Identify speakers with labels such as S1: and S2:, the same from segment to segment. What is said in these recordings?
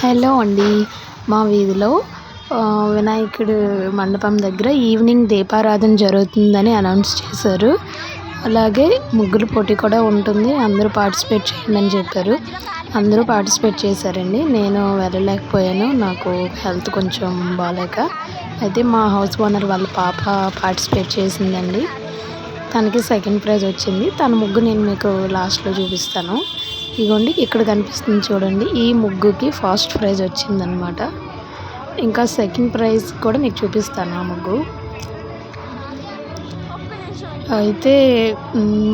S1: Hello అండి. మా వీధిలో వినాయకుడు మండపం దగ్గర ఈవినింగ్ దీపారాధన జరుగుతుందని అనౌన్స్ చేశారు. అలాగే ముగ్గుల పోటీ కూడా ఉంటుంది. అందరూ పార్టిసిపేట్ చేయండి అని చెప్పారు. అందరూ పార్టిసిపేట్ చేశారండి. నేను వెళ్ళలేకపోయాను. నాకు హెల్త్ కొంచెం బాగాలేక అయితే మా హౌస్ ఓనర్ వాళ్ళ పాప పార్టిసిపేట్ చేసిందండి. తనకి సెకండ్ ప్రైజ్ వచ్చింది. తన ముగ్గు నేను మీకు లాస్ట్లో చూపిస్తాను. ఇగోండి ఇక్కడ కనిపిస్తుంది చూడండి ఈ ముగ్గుకి ఫస్ట్ ప్రైజ్ వచ్చిందనమాట. ఇంకా సెకండ్ ప్రైజ్ కూడా మీకు చూపిస్తాను ఆ ముగ్గు. అయితే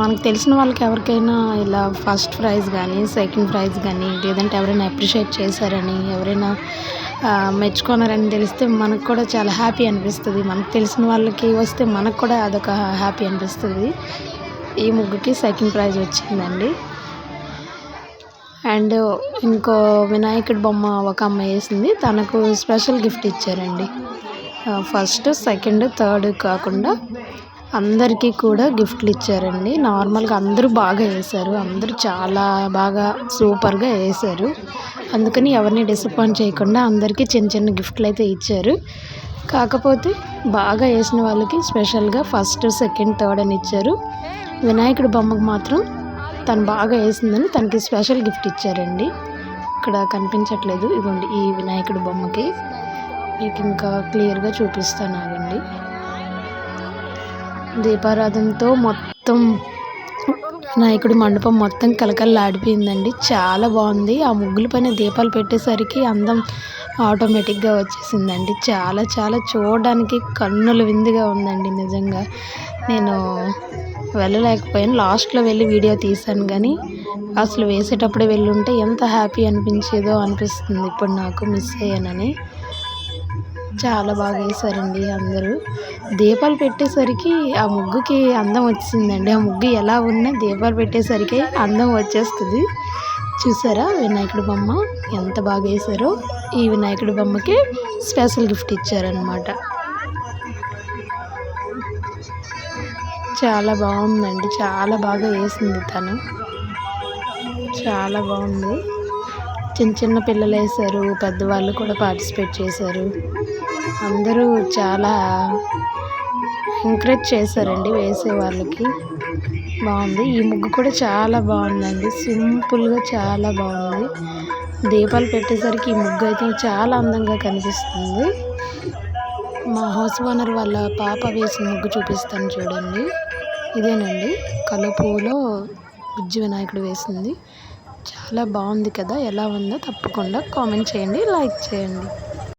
S1: మనకు తెలిసిన వాళ్ళకి ఎవరికైనా ఇలా ఫస్ట్ ప్రైజ్ కానీ సెకండ్ ప్రైజ్ కానీ లేదంటే ఎవరైనా అప్రిషియేట్ చేశారని ఎవరైనా మెచ్చుకున్నారని తెలిస్తే మనకు కూడా చాలా హ్యాపీ అనిపిస్తుంది. మనకు తెలిసిన వాళ్ళకి వస్తే మనకు కూడా అదొక హ్యాపీ అనిపిస్తుంది. ఈ ముగ్గుకి సెకండ్ ప్రైజ్ వచ్చిందండి. అండ్ ఇంకో వినాయకుడి బొమ్మ ఒక అమ్మాయి వేసింది. తనకు స్పెషల్ గిఫ్ట్ ఇచ్చారండి. ఫస్ట్ సెకండ్ థర్డ్ కాకుండా అందరికీ కూడా గిఫ్ట్లు ఇచ్చారండి. నార్మల్గా అందరూ బాగా వేశారు. అందరూ చాలా బాగా సూపర్గా వేశారు. అందుకని ఎవరిని డిసప్పాయింట్ చేయకుండా అందరికీ చిన్న చిన్న గిఫ్ట్లు అయితే ఇచ్చారు. కాకపోతే బాగా వేసిన వాళ్ళకి స్పెషల్గా ఫస్ట్ సెకండ్ థర్డ్ అని ఇచ్చారు. వినాయకుడి బొమ్మకు మాత్రం తను బాగా వేసిందని తనకి స్పెషల్ గిఫ్ట్ ఇచ్చారండి. ఇక్కడ కనిపించట్లేదు. ఇదిగోండి ఈ వినాయకుడి బొమ్మకి. మీకు ఇంకా క్లియర్గా చూపిస్తాను ఆగండి. దీపారాధనతో మొత్తం వినాయకుడి మండపం మొత్తం కలకలలాడిపోయిందండి చాలా బాగుంది. ఆ ముగ్గుల పైన దీపాలు పెట్టేసరికి అందం ఆటోమేటిక్గా వచ్చేసిందండి. చాలా చాలా చూడడానికి కన్నుల విందుగా ఉందండి నిజంగా. నేను వెళ్ళలేకపోయాను. లాస్ట్లో వెళ్ళి వీడియో తీశాను కానీ అసలు వేసేటప్పుడే వెళ్ళుంటే ఎంత హ్యాపీ అనిపించేదో అనిపిస్తుంది ఇప్పుడు నాకు మిస్ అయ్యానని. చాలా బాగా వేశారండి అందరూ. దీపాలు పెట్టేసరికి ఆ ముగ్గుకి అందం వచ్చిందండి. ఆ ముగ్గు ఎలా ఉన్నా దీపాలు పెట్టేసరికి అందం వచ్చేస్తుంది. చూసారా వినాయకుడి బొమ్మ ఎంత బాగా వేశారో. ఈ వినాయకుడి బొమ్మకి స్పెషల్ గిఫ్ట్ ఇచ్చారనమాట చాలా బాగుందండి. చాలా బాగా వేసింది తను. చాలా బాగుంది. చిన్న చిన్న పిల్లలు వేశారు పెద్దవాళ్ళు కూడా పార్టిసిపేట్ చేశారు. అందరూ చాలా ఎంకరేజ్ చేశారండి వేసే వాళ్ళకి బాగుంది. ఈ ముగ్గు కూడా చాలా బాగుందండి. సింపుల్గా చాలా బాగుంది. దీపాలు పెట్టేసరికి ఈ ముగ్గు అయితే చాలా అందంగా కనిపిస్తుంది. మా హౌస్ ఓనర్ వాళ్ళ పాప వేసిన ముగ్గు చూపిస్తాను చూడండి. ఇదేనండి. కలుపులో బుజ్జి వినాయకుడు వేసింది. చాలా బాగుంది కదా? ఎలా ఉందో తప్పకుండా కామెంట్ చేయండి లైక్ చేయండి.